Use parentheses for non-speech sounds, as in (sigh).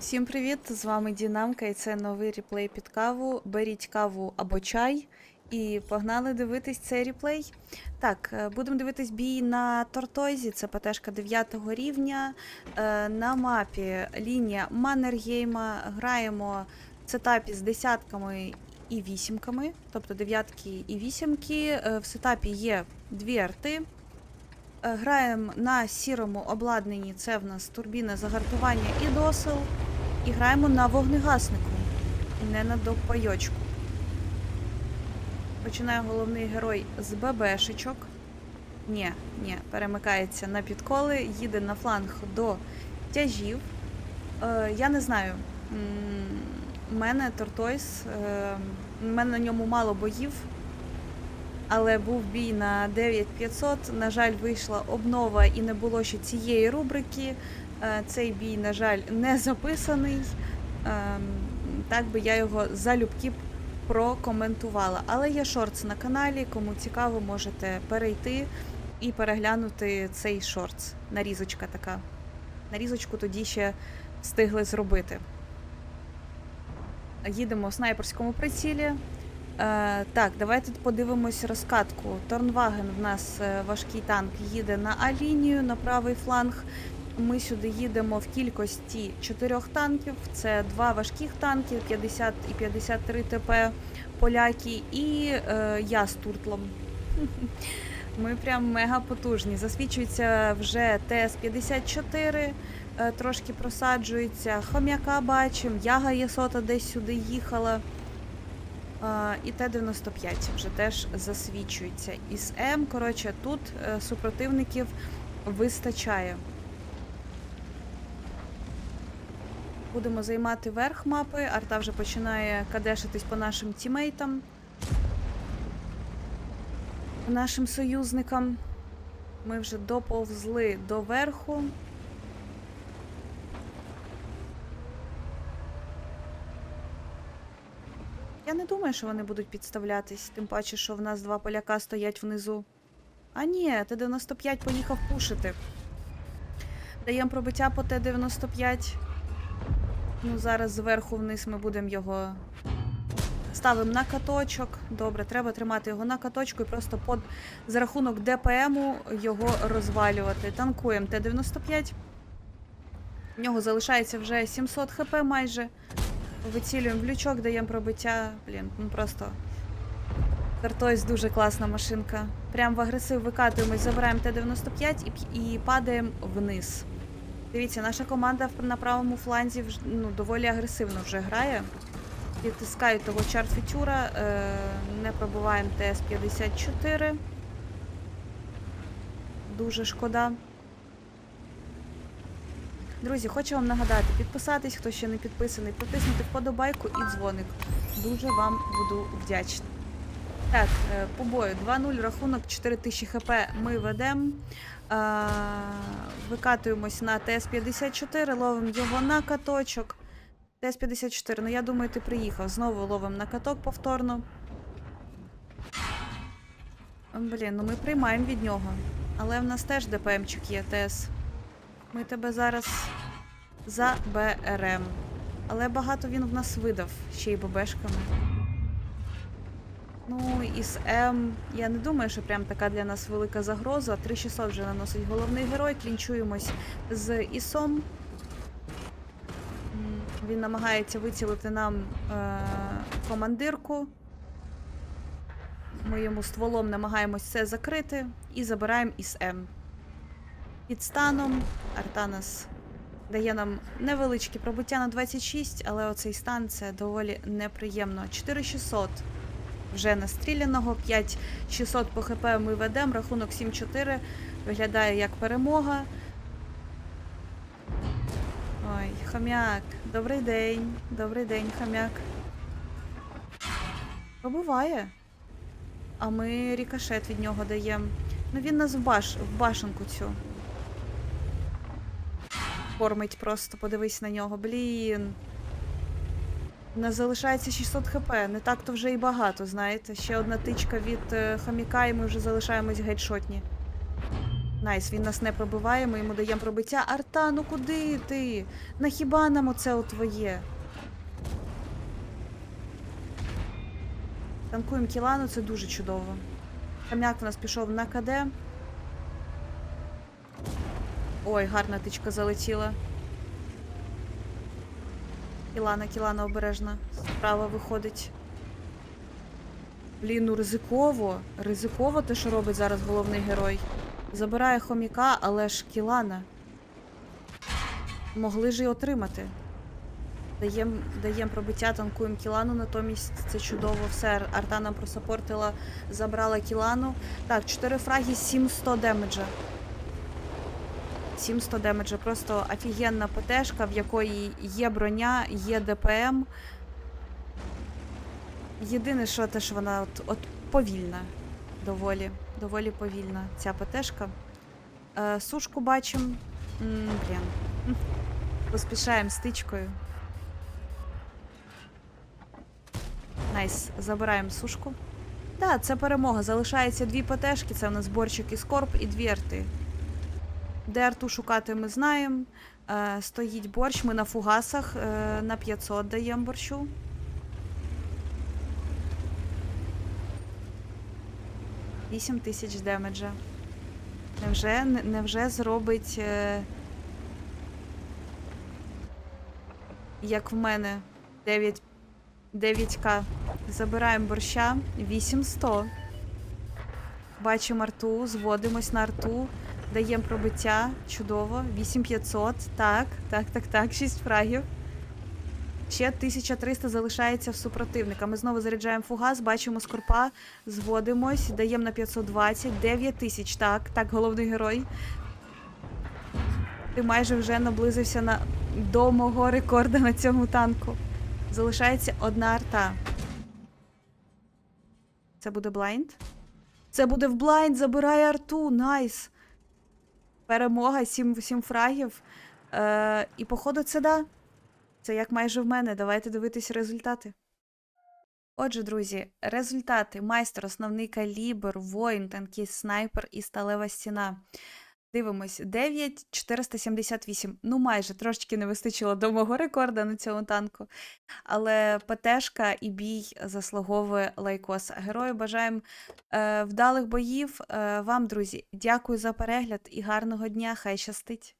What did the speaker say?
Всім привіт! З вами Дінамка і це новий реплей під каву. Беріть каву або чай і погнали дивитись цей реплей. Так, е, будемо дивитись бій на Тортойзі, це ПТшка 9 рівня. Е, На мапі лінія Маннергейма. Граємо в сетапі з десятками і вісімками, тобто дев'ятки і вісімки. Е, В сетапі є дві арти. Е, Граємо на сірому обладнанні. Це в нас турбіна загартування і досил. І граємо на вогнегаснику, не на допайочку. Починає головний герой з ББшечок. Ні, ні, перемикається на підколи, їде на фланг до тяжів. Е, я не знаю. У мене Тортойс, е, у мене на ньому мало боїв, але був бій на 9500. На жаль, вийшла обнова і не було ще цієї рубрики. Е, Цей бій, на жаль, не записаний. Ем, Так би я його залюбки прокоментувала. Але є шортс на каналі. Кому цікаво, можете перейти і переглянути цей шортс. Нарізочка така. Нарізочку тоді ще встигли зробити. Їдемо в снайперському прицілі. Е, так, давайте подивимось розкатку. Торнваген в нас е, важкий танк їде на А-лінію, на правий фланг. Ми сюди їдемо в кількості чотирьох танків. Це два важких танки, 50 і 53 ТП поляки, і е, я з туртлом. (laughs) Ми прям мега потужні. Засвічується вже ТС-54, е, трошки просаджується. Хом'яка бачимо, яга Єсота десь сюди їхала. І Т-95 вже теж засвічується. Із М, коротше, тут е, супротивників вистачає. Будемо займати верх мапи. Арта вже починає кадешитись по нашим тімейтам. Нашим союзникам. Ми вже доповзли до верху. Не думаю, що вони будуть підставлятись, тим паче, що в нас два поляка стоять внизу. А ні, Т-95 поїхав пушити. Даємо пробиття по Т-95. Ну, зараз зверху вниз ми будемо його. Ставимо на каточок. Добре, треба тримати його на каточку і просто под... за рахунок ДПМу його розвалювати. Танкуємо Т-95. В нього залишається вже 700 хп майже. Вицілюємо в лючок, даємо пробиття. Блін, ну просто. Картойс дуже класна машинка. Прям в агресив викатуємось, забираємо Т-95 і, і падаємо вниз. Дивіться, наша команда на правому фланзі вж- ну, доволі агресивно вже грає. Підтискають того чарфітюра, е, не пробуваємо ТС-54. Дуже шкода. Друзі, хочу вам нагадати, підписатись, хто ще не підписаний, протиснути вподобайку і дзвоник. Дуже вам буду вдячна. Так, е, по бою 2-0, рахунок 4000 хп ми ведемо. Викатуємось на ТС-54, ловимо його на каточок. ТС-54, ну я думаю, ти приїхав. Знову ловимо на каток повторно. Блін, ну ми приймаємо від нього. Але в нас теж ДПМчик є ТС. Ми тебе зараз заберем. Але багато він в нас видав, ще й бобешками. Ну, із М. Я не думаю, що прям така для нас велика загроза. 3600 вже наносить головний герой. Клінчуємось з Ісом. Він намагається вицілити нам е- командирку. Ми йому стволом намагаємось це закрити і забираємо із М. Під станом Артанас дає нам невеличке пробиття на 26, але оцей стан це доволі неприємно. 4600 вже настріляного, 5600 по ХП ми ведемо, рахунок 7-4 виглядає як перемога. Ой, хам'як, добрий день, добрий день, хам'як. Пробуває. А ми рікошет від нього даємо. Ну він нас в, баш... в башенку цю. Кормить просто, подивись на нього. Блін. У нас залишається 600 хп. Не так то вже і багато, знаєте. Ще одна тичка від е, хоміка, і ми вже залишаємось гейдшотні. Найс, він нас не пробиває, ми йому даємо пробиття. Арта, ну куди ти? На хіба нам оце у твоє? Танкуємо кілану, це дуже чудово. Кам'як в нас пішов на КД. Ой, гарна тичка залетіла. Кілана, кілана обережна. Справа виходить. Блін, ну ризиково. Ризиково те, що робить зараз головний герой. Забирає хоміка, але ж кілана. Могли ж і отримати. Даємо даєм пробиття, танкуємо кілану, натомість це чудово. Все, арта нам просапортила, забрала кілану. Так, 4 фраги, 700 демеджа. 700 демеджа. Просто офігенна ПТшка, в якої є броня, є ДПМ. Єдине, що те, що вона от, от повільна. Доволі, доволі повільна ця ПТшка. Е, сушку бачимо. Блін. Поспішаємо стичкою. Найс, забираємо сушку. Так, це перемога. Залишається дві ПТшки. Це в нас борчик і скорб, і дві арти. Де арту шукати, ми знаємо. Е, стоїть борщ, ми на фугасах е, на 500 даємо борщу. Вісім тисяч демеджа. Невже, невже зробить. Е, як в мене 9, 9к. Забираємо борща 8100. Бачимо арту, зводимось на арту, даємо пробиття. Чудово. 8500. Так, так, так, так. 6 фрагів. Ще 1300 залишається в супротивника. Ми знову заряджаємо фугас, бачимо скорпа, зводимось, даємо на 520, 9000. Так, так, головний герой. Ти майже вже наблизився на... до мого рекорду на цьому танку. Залишається одна арта. Це буде блайнд? Це буде в блайнд, забирає арту. Найс. Перемога, 7, 7 фрагів. Е, і походу це да. Це як майже в мене. Давайте дивитись результати. Отже, друзі, результати: майстер, основний калібр, воїн, танкіст, снайпер і сталева стіна. Дивимось, 9478. Ну, майже трошечки не вистачило до мого рекорда на цьому танку. Але ПТшка і бій заслуговує лайкос. Герою бажаємо е, вдалих боїв. Е, вам, друзі, дякую за перегляд і гарного дня. Хай щастить!